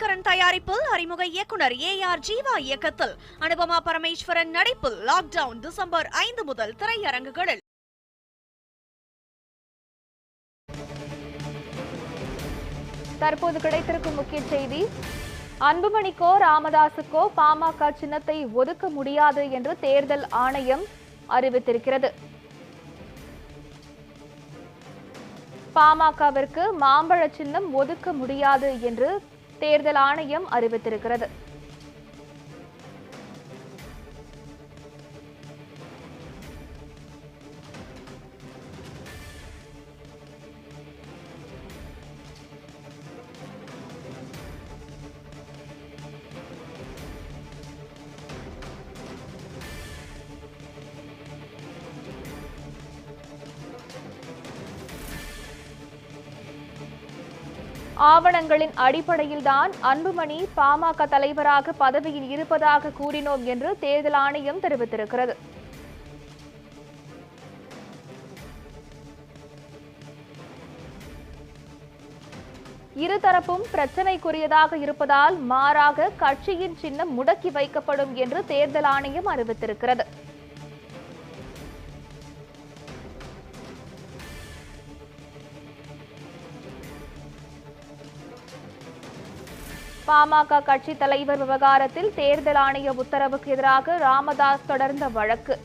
பாஸ்கரன் தயாரிப்பில் அறிமுக இயக்குனர் ஏ ஆர் ஜீவா இயக்கத்தில். அனுபமா பரமேஸ்வரன் நடிப்பில் லாக்டவுன் டிசம்பர் ஐந்து முதல் திரையரங்குகளில். தற்போது கிடைத்திருக்கும் முக்கிய செய்தி அன்புமணிக்கோ ராமதாசுக்கோ பாமக சின்னத்தை ஒதுக்க முடியாது என்று தேர்தல் ஆணையம் அறிவித்திருக்கிறது. பாமகவிற்கு மாம்பழ சின்னம் ஒதுக்க முடியாது என்று தேர்தல் ஆணையம் அறிவித்திருக்கிறது. ஆவணங்களின் அடிப்படையில்தான் அன்புமணி பாமக தலைவராக பதவியில் இருப்பதாக கூறினோம் என்று தேர்தல் ஆணையம் தெரிவித்திருக்கிறது. இருதரப்பும் பிரச்சனைக்குரியதாக இருப்பதால் மாறாக கட்சியின் சின்னம் முடக்கி வைக்கப்படும் என்று தேர்தல் ஆணையம் அறிவித்திருக்கிறது. பாமக கட்சி தலைவர் விவகாரத்தில் தேர்தல் ஆணைய உத்தரவுக்கு எதிராக ராமதாஸ் தொடர்ந்த வழக்கு.